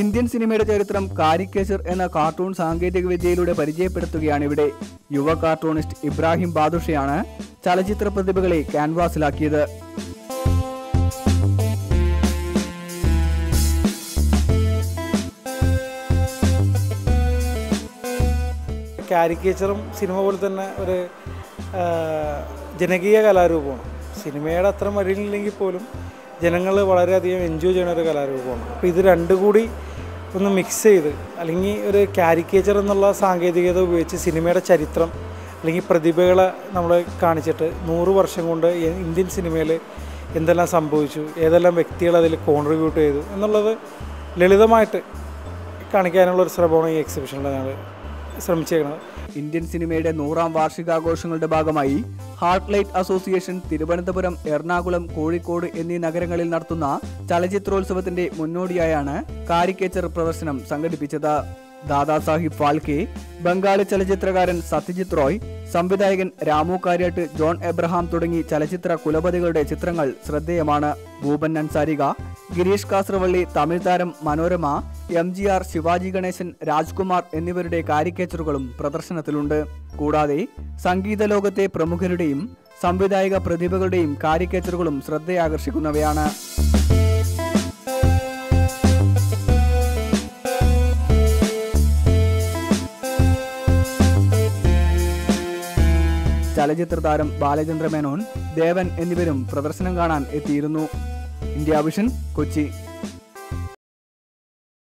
Indian സിനിമയുടെ ചരിത്രം caricature എന്ന കാർട്ടൂൺ സാങ്കേതിക വിദ്യയിലൂടെ പരിചയപ്പെടുത്തുകയാണ് ഇവിടെ യുവ കാർട്ടൂണിസ്റ്റ് ഇബ്രാഹിം ബാദുഷയാണ് ചലച്ചിത്ര പ്രതിഭകളെ ക്യാൻവാസിലാക്കിയത്. കാരിക്കേച്ചറും സിനിമ പോലെ തന്നെ ഒരു ജനകീയ കലാരൂപമാണ്. സിനിമയുടെ അത്ര വരില്ലെങ്കിൽ പോലും ജനങ്ങൾ വളരെയധികം എൻജോയ് ചെയ്യുന്ന ഒരു കലാരൂപമാണ്. അപ്പോൾ ഇത് രണ്ടും കൂടി ഒന്ന് മിക്സ് ചെയ്ത് അല്ലെങ്കിൽ ഒരു കാരിക്കേച്ചർ എന്നുള്ള സാങ്കേതികത ഉപയോഗിച്ച് സിനിമയുടെ ചരിത്രം അല്ലെങ്കിൽ പ്രതിഭകളെ നമ്മൾ കാണിച്ചിട്ട് നൂറ് വർഷം കൊണ്ട് ഇന്ത്യൻ സിനിമയിൽ എന്തെല്ലാം സംഭവിച്ചു ഏതെല്ലാം വ്യക്തികൾ അതിൽ കോൺട്രിബ്യൂട്ട് ചെയ്തു എന്നുള്ളത് ലളിതമായിട്ട് കാണിക്കാനുള്ള ഒരു ശ്രമമാണ് ഈ എക്സിബിഷനിൽ ഞങ്ങൾ ശ്രമിച്ചേക്കുന്നത്. ഇന്ത്യൻ സിനിമയുടെ നൂറാം വാർഷികാഘോഷങ്ങളുടെ ഭാഗമായി heart light association Thiruvananthapuram Ernakulam Kozhikode എന്നീ നഗരങ്ങളിൽ നടത്തുന്ന ചലച്ചിത്രോത്സവത്തിന്റെ മുന്നോടിയായാണ് കാരിക്കേച്ചർ പ്രദർശനം സംഘടിപ്പിച്ചത്. ദാദാസാഹിബ് ഫാൽക്കെ ബംഗാളി ചലച്ചിത്രകാരൻ സത്യജിത് റോയ് സംവിധായകൻ രാമു കാര്യാട്ട് ജോൺ എബ്രഹാം തുടങ്ങി ചലച്ചിത്ര കുലപതികളുടെ ചിത്രങ്ങൾ ശ്രദ്ധേയമാണ്. ഭൂപൻ അൻസാരിക ഗിരീഷ് കാസർവള്ളി തമിഴ് താരം Manorama M G R Sivaji Ganesan Rajkumar എന്നിവരുടെ കാരിക്കേച്ചറുകളും പ്രദർശനത്തിലുണ്ട്. കൂടാതെ സംഗീത ലോകത്തെ പ്രമുഖരുടെയും സംവിധായക പ്രതിഭകളുടെയും കാരിക്കേച്ചറുകളും ശ്രദ്ധയാകർഷിക്കുന്നവയാണ്. ചലച്ചിത്ര താരം ബാലചന്ദ്ര മേനോൻ ദേവൻ എന്നിവരും പ്രദർശനം കാണാൻ എത്തിയിരുന്നു. India vision Kochi.